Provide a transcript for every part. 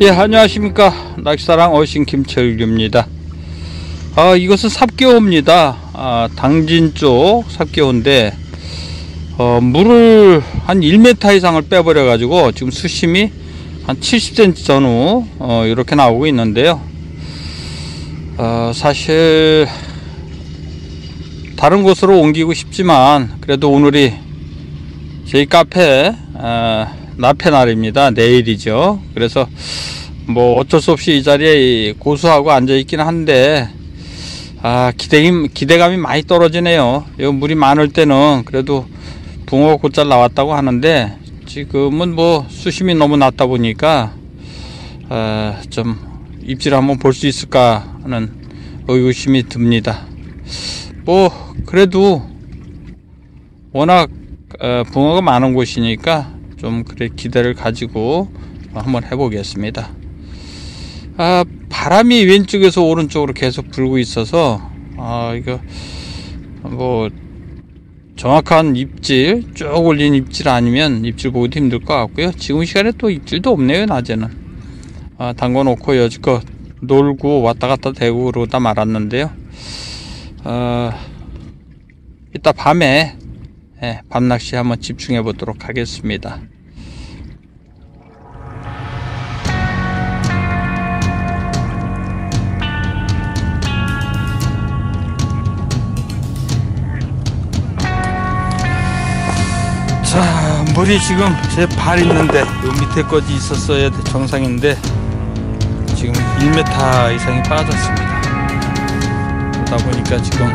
예, 안녕하십니까. 낚시사랑 어신 김철규입니다. 아, 이것은 삽개호입니다. 아, 당진 쪽 삽개호인데, 어, 물을 한 1m 이상을 빼버려 가지고, 지금 수심이 한 70cm 전후, 어, 이렇게 나오고 있는데요. 어, 사실, 다른 곳으로 옮기고 싶지만, 그래도 오늘이 저희 카페, 어, 나페 날입니다. 내일이죠. 그래서 뭐 어쩔 수 없이 이 자리에 고수하고 앉아 있긴 한데 아 기대 기대감이 많이 떨어지네요. 이 물이 많을 때는 그래도 붕어 곧잘 나왔다고 하는데 지금은 뭐 수심이 너무 낮다 보니까 아, 좀 입질 한번 볼 수 있을까 하는 의구심이 듭니다. 뭐 그래도 워낙 어, 붕어가 많은 곳이니까 좀 그래 기대를 가지고 한번 해보겠습니다. 아, 바람이 왼쪽에서 오른쪽으로 계속 불고 있어서 아 이거 뭐 정확한 입질 쭉 올린 입질 아니면 입질 보기도 힘들 것 같고요. 지금 시간에 또 입질도 없네요 낮에는. 아, 담궈 놓고 여지껏 놀고 왔다 갔다 대고 그러다 말았는데요. 아, 이따 밤에 예, 밤낚시 한번 집중해 보도록 하겠습니다. 자, 물이 지금 제 발 있는데 요 밑에까지 있었어야 정상인데 지금 1m 이상이 빠졌습니다. 그러다 보니까 지금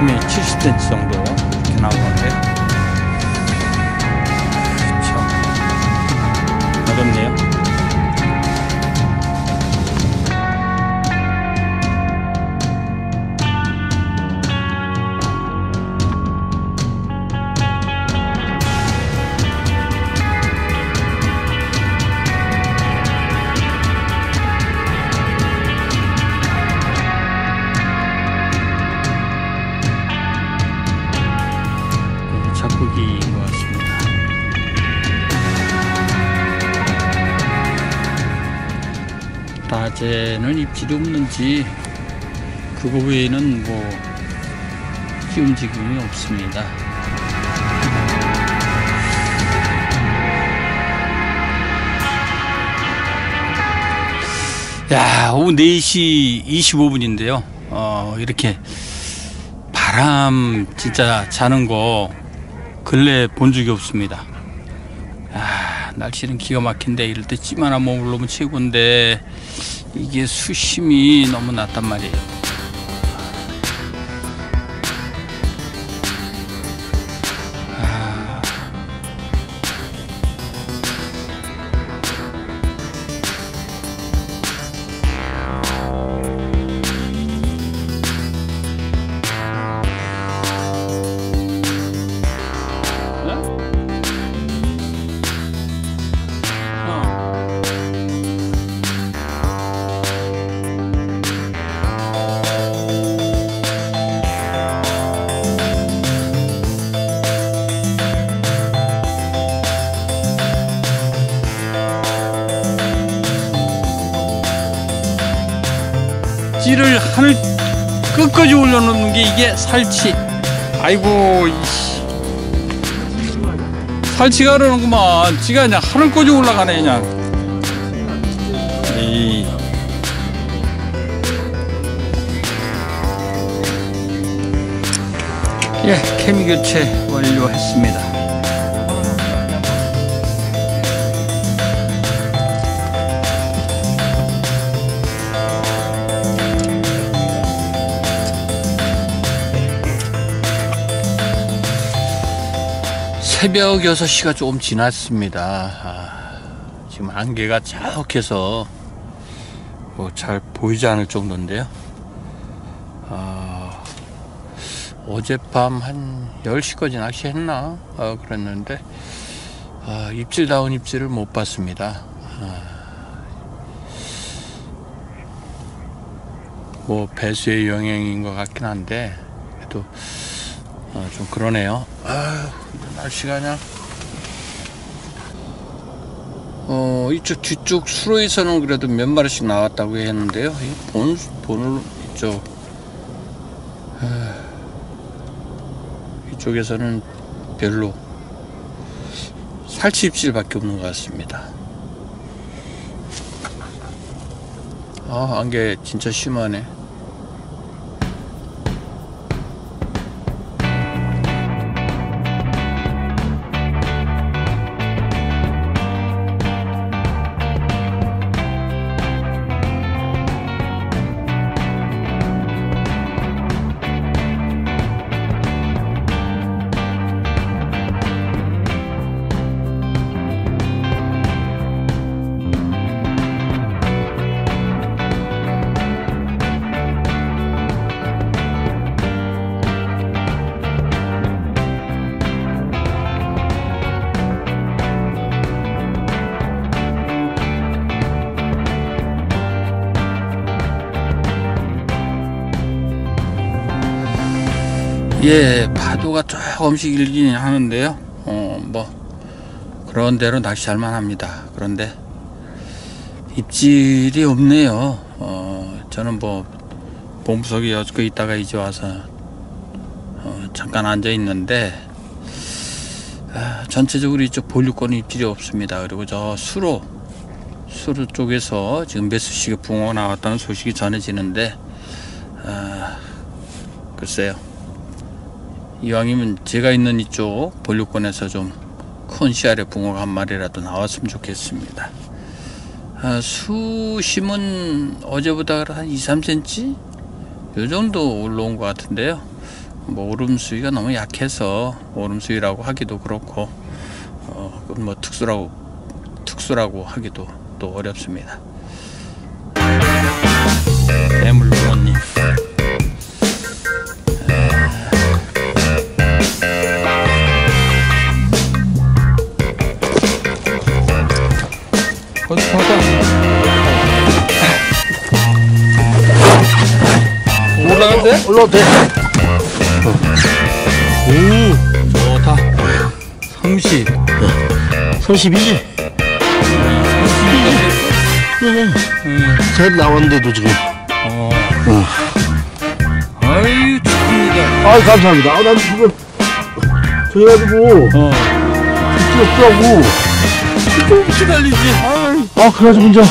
수심이 70cm 정도 이렇게. 참 어렵네요. 낮에는 입질이 없는지 그거 외에는 뭐 움직임이 없습니다. 야, 오후 4시 25분인데요. 어, 이렇게 바람 진짜 자는 거 근래 본 적이 없습니다. 아, 날씨는 기가 막힌데 이럴 때 찜 하나 먹으려면 최고인데 이게 수심이 너무 낮단 말이에요. 이게 살치. 아이고, 이씨. 살치가 그러는구만. 지가 그냥 하늘까지 올라가네, 그냥. 이. 예, 케미 교체 완료했습니다. 새벽 6시가 조금 지났습니다. 아, 지금 안개가 자욱해서 뭐 잘 보이지 않을 정도인데요. 아, 어젯밤 한 10시까지 낚시했나? 아, 그랬는데 아, 입질다운 입질을 못 봤습니다. 아, 뭐 배수의 영향인 것 같긴 한데 그래도 어, 좀 그러네요. 아휴, 날씨가 그냥 어, 이쪽 뒤쪽 수로에서는 그래도 몇 마리씩 나왔다고 했는데요. 이 본, 본을 이쪽, 아, 이쪽에서는 별로 살치 입질밖에 없는 것 같습니다. 아, 안개 진짜 심하네. 예, 파도가 조금씩 일기는 하는데요. 어, 뭐, 그런 대로 낚시할 만 합니다. 그런데, 입질이 없네요. 어, 저는 뭐, 몸속에 엿고 있다가 이제 와서, 어, 잠깐 앉아 있는데, 아, 전체적으로 이쪽 본류권은 입질이 없습니다. 그리고 저 수로, 수로 쪽에서 지금 메스시계 붕어가 나왔다는 소식이 전해지는데, 아, 글쎄요. 이왕이면 제가 있는 이쪽 본류권에서 좀 큰 씨알의 붕어가 한 마리라도 나왔으면 좋겠습니다. 아, 수심은 어제보다 한 2, 3cm? 요 정도 올라온 것 같은데요. 뭐 오름 수위가 너무 약해서 오름 수위라고 하기도 그렇고 어, 뭐 특수라고 특수라고 하기도 또 어렵습니다. 대 어디 가자. 올라간대? 올라도 돼. 오, 좋다. 30. 32지? 음, 셋 나왔는데도 지금. 어. 응. 아유, 축하합니다. 아 감사합니다. 아, 난 지금, 그래가지고, 어. 뛰었더라고. 좀 기다리지. 아, 그래가지고 이제.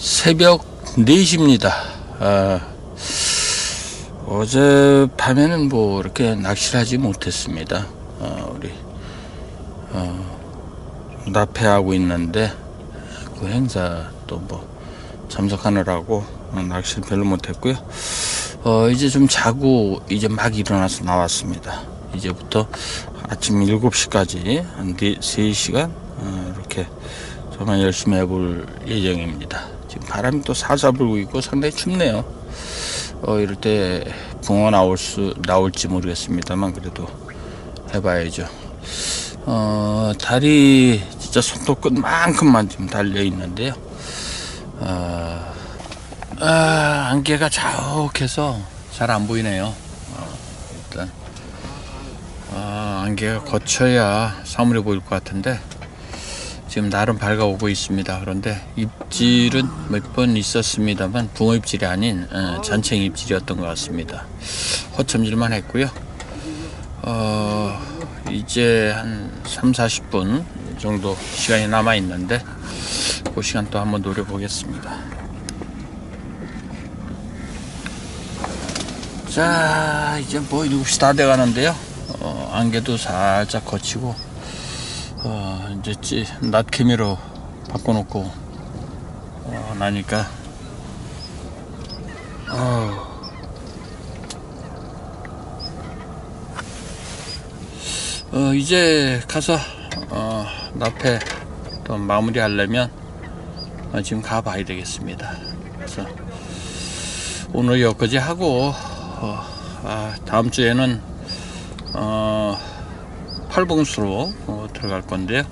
새벽 4시입니다. 아, 어젯밤에는 뭐 이렇게 낚시를 하지 못했습니다. 어, 우리 어, 납해하고 있는데 그 행사 또뭐 참석하느라고 낚시를 별로 못했고요. 어, 이제 좀 자고 이제 막 일어나서 나왔습니다. 이제부터 아침 7시까지 한 3시간 어, 이렇게 정말 열심히 해볼 예정입니다. 지금 바람이 또 살살 불고 있고 상당히 춥네요. 어, 이럴 때 붕어 나올 수, 나올지 모르겠습니다만 그래도 해봐야죠. 어, 달이 진짜 손톱 끝만큼만 지금 달려 있는데요. 어, 아, 안개가 자욱해서 잘 안 보이네요. 어, 일단, 아, 안개가 거쳐야 사물이 보일 것 같은데, 지금 나름 밝아오고 있습니다. 그런데 입질은 몇 번 있었습니다만 붕어 입질이 아닌 어, 잔챙 입질이었던 것 같습니다. 허첨질만 했고요. 어, 이제 한 3, 40분 정도 시간이 남아 있는데 그 시간 또 한번 노려보겠습니다. 자, 이제 뭐 7시 다 돼가는데요. 어, 안개도 살짝 거치고 어, 이제 찌, 낮 케미로 바꿔놓고 어, 나니까 어, 어, 이제 가서 어, 납해 또 마무리 하려면 어, 지금 가봐야 되겠습니다. 그래서 오늘 여기까지 하고 어, 아, 다음 주에는 어, 팔봉수로 어, 들어갈 건데요.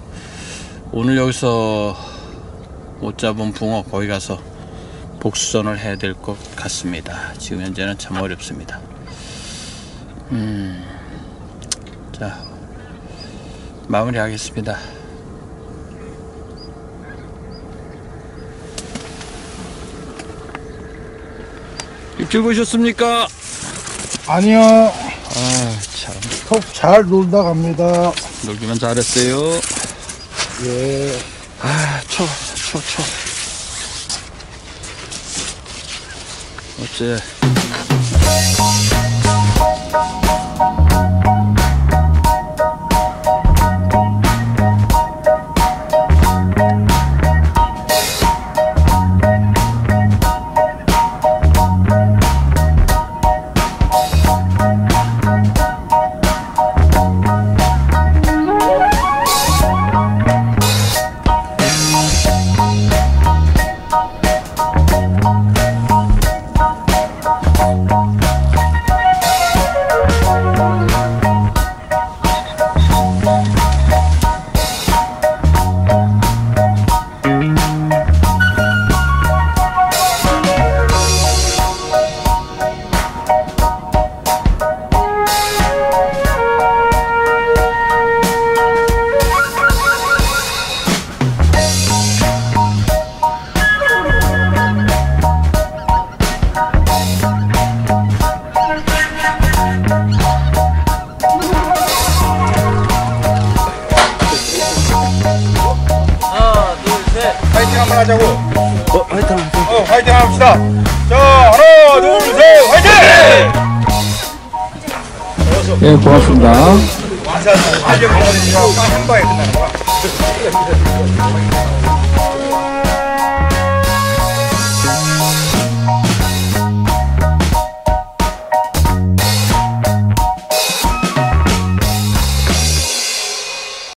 오늘 여기서 못 잡은 붕어 거기 가서 복수전을 해야 될 것 같습니다. 지금 현재는 참 어렵습니다. 음, 자 마무리하겠습니다. 입질 보셨습니까? 아니요. 아, 참톡잘 놀다 갑니다. 놀기만 잘했어요. 예. 아, 쳐, 쳐, 쳐. 어째. 어, 파이팅 합시다. 자, 하나, 둘, 셋, 파이팅! 네, 고맙습니다. 한 방에 끝나는 거야.